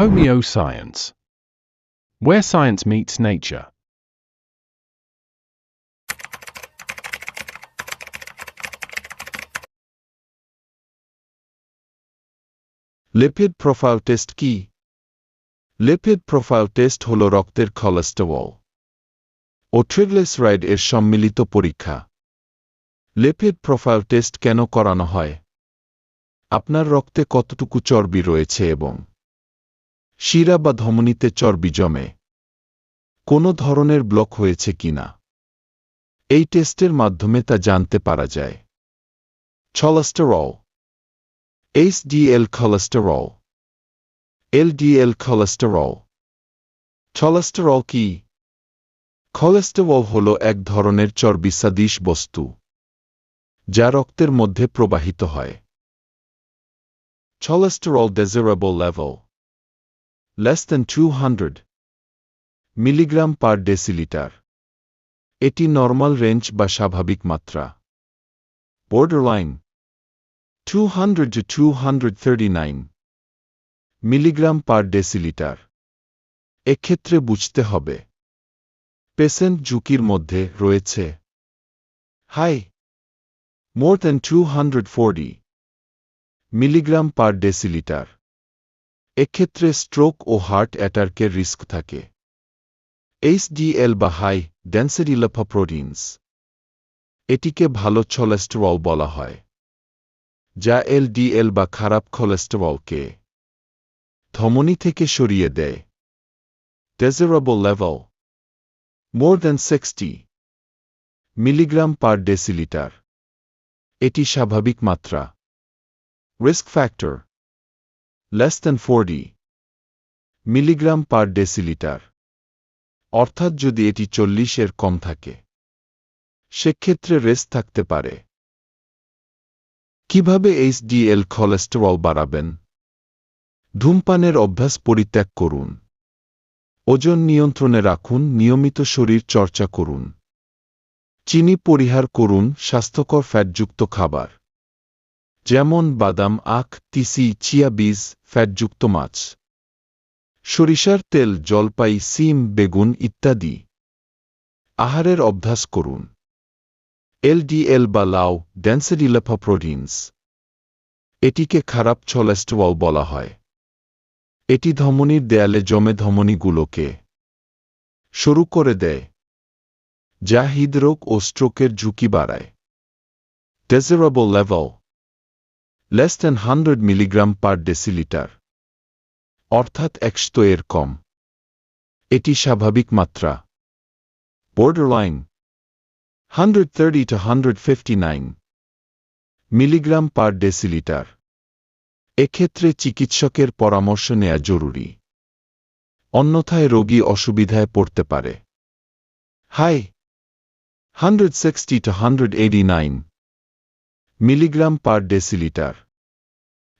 Homeo Science. Where science meets nature. Lipid profile test কি lipid profile test হল রক্তের cholesterol ও ট্রিগ্লিসারাইড এর সম্মিলিত পরীক্ষা লিপিড প্রোফাইল টেস্ট কেন করানো হয় আপনার রক্তে কতটুকু চর্বি রয়েছে এবং শিরা বা ধমনীতে চর্বি জমে কোনো ধরনের ব্লক হয়েছে কিনা এই টেস্টের মাধ্যমে তা জানতে পারা যায়। ছলাস্টেরল HDL cholesterol LDL cholesterol cholesterol কি? cholesterol হল এক ধরনের চর্বিসাদিশ বস্তু, যা রক্তের মধ্যে প্রবাহিত হয়। cholesterol desirable level less than 200 milligram per decilitre এটি নর্মাল রেঞ্জ বা স্বাভাবিক মাত্রা। Borderline 200 to 239 milligram per decilitre এক্ষেত্রে বুঝতে হবে পেশেন্ট ঝুঁকির মধ্যে রয়েছে। High more than 240 milligram per decilitre এক্ষেত্রে স্ট্রোক ও হার্ট অ্যাটাকের রিস্ক থাকে। এইচডিএল বা হাই ডেন্সিটি প্রোটিনস এটিকে ভালো ছলেস্টেরল বলা হয়, যা এলডিএল বা খারাপ কোলেস্টেরলকে ধমনী থেকে সরিয়ে দেয়। Desirable level more than sixty milligram per decilitre এটি স্বাভাবিক মাত্রা। Risk factor less than forty milligram per decilitre অর্থাৎ যদি এটি চল্লিশের কম থাকে, সেক্ষেত্রে রেস্ট থাকতে পারে। কীভাবে এইচডিএল কোলেস্টেরল বাড়াবেন? ধূমপানের অভ্যাস পরিত্যাগ করুন। ওজন নিয়ন্ত্রণে রাখুন, নিয়মিত শরীর চর্চা করুন। চিনি পরিহার করুন, স্বাস্থ্যকর ফ্যাটযুক্ত খাবার। যেমন বাদাম, আখ, তিসি, চিয়া বীজ, ফ্যাটযুক্ত মাছ। সরিষার তেল, জলপাই, সিম, বেগুন ইত্যাদি। আহারের অভ্যাস করুন। এলডিএল বা লাউ ডেন্সিটি প্রোটিনস। এটিকে খারাপ ছলেস্টেরল বলা হয়। এটি ধমনীর দেয়ালে জমে ধমনীগুলোকে শুরু করে দেয়, যা হৃদরোগ ও স্ট্রোকের ঝুঁকি বাড়ায়। Desirable level less than hundred milligram per decilitre অর্থাৎ একশো এর কম। এটি স্বাভাবিক মাত্রা। Borderline 130 to 159 milligram per decilitre এক্ষেত্রে চিকিৎসকের পরামর্শ নেওয়া জরুরি। অন্যথায় রোগী অসুবিধায় পড়তে পারে। High 160 to 189 milligram per decilitre.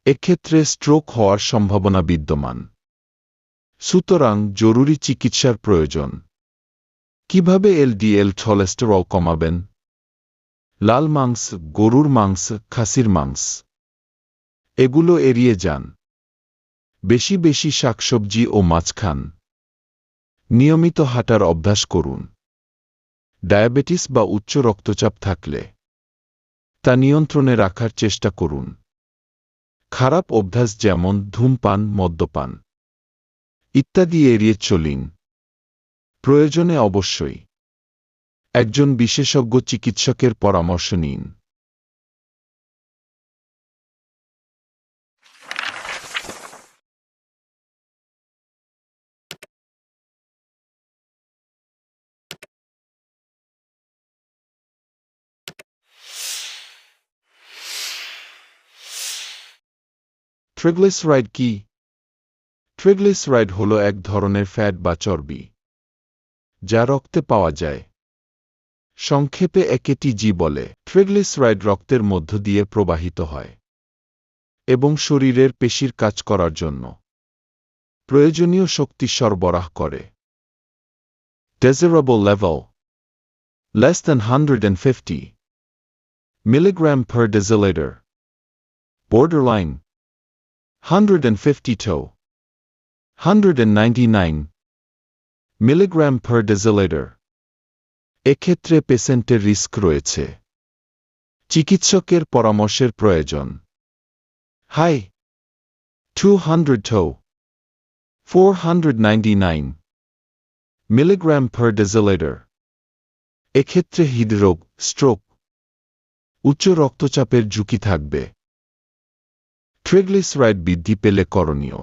এক্ষেত্রে স্ট্রোক হওয়ার সম্ভাবনা বিদ্যমান। সুতরাং জরুরি চিকিৎসার প্রয়োজন। কীভাবে এলডিএল ছলেস্টেরল কমাবেন? লাল মাংস, গরুর মাংস, খাসির মাংস। এগুলো এড়িয়ে যান। বেশি বেশি শাকসবজি ও মাছ খান। নিয়মিত হাঁটার অভ্যাস করুন। ডায়াবেটিস বা উচ্চ রক্তচাপ থাকলে। তা নিয়ন্ত্রণে রাখার চেষ্টা করুন। খারাপ অভ্যাস যেমন ধূমপান, মদ্যপান ইত্যাদি এড়িয়ে চলিন। প্রয়োজনে অবশ্যই একজন বিশেষজ্ঞ চিকিৎসকের পরামর্শ নিন। ট্রিগ্লিসারাইড কি? ট্রিগ্লিসারাইড হল এক ধরনের ফ্যাট বা চর্বি, যা রক্তে পাওয়া যায়। সংক্ষেপে একেটি জি বলে ট্রিগ্লিসারাইড রক্তের মধ্য দিয়ে প্রবাহিত হয় এবং শরীরের পেশির কাজ করার জন্য প্রয়োজনীয় শক্তি সরবরাহ করে। Desirable level less than hundred and fifty milligram per deciliter, borderline 150 to 199 milligram per decilitre এক্ষেত্রে পেশেন্টের রিস্ক রয়েছে। চিকিৎসকের পরামর্শের প্রয়োজন। High two hundred to four hundred ninety nine milligram per decilitre এক্ষেত্রে হৃদরোগ স্ট্রোক উচ্চ রক্তচাপের ঝুঁকি থাকবে। ট্রিগ্লিসারাইড বৃদ্ধি পেলে করণীয়।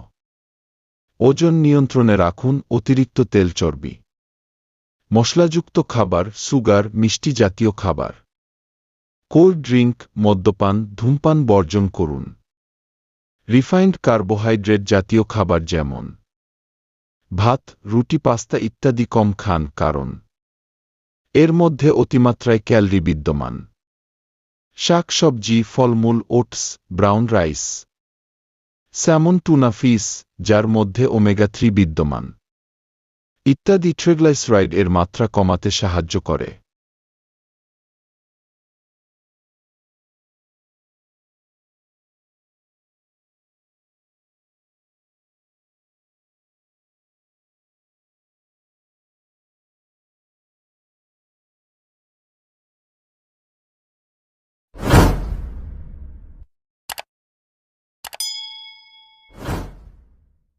ওজন নিয়ন্ত্রণে রাখুন অতিরিক্ত তেল চর্বি। মশলাযুক্ত খাবার, সুগার, মিষ্টি জাতীয় খাবার। কোল্ড ড্রিঙ্ক মদ্যপান, ধূমপান বর্জন করুন। রিফাইন্ড কার্বোহাইড্রেট জাতীয় খাবার যেমন ভাত, রুটি, পাস্তা ইত্যাদি কম খান কারণ এর মধ্যে অতিমাত্রায় ক্যালরি বিদ্যমান। শাক, সবজি, ফলমূল, oats, brown rice. Salmon tuna fish, যার মধ্যে ওমেগা থ্রি বিদ্যমান। ইত্যাদি ট্রেগলাইসরাইড এর মাত্রা কমাতে সাহায্য করে।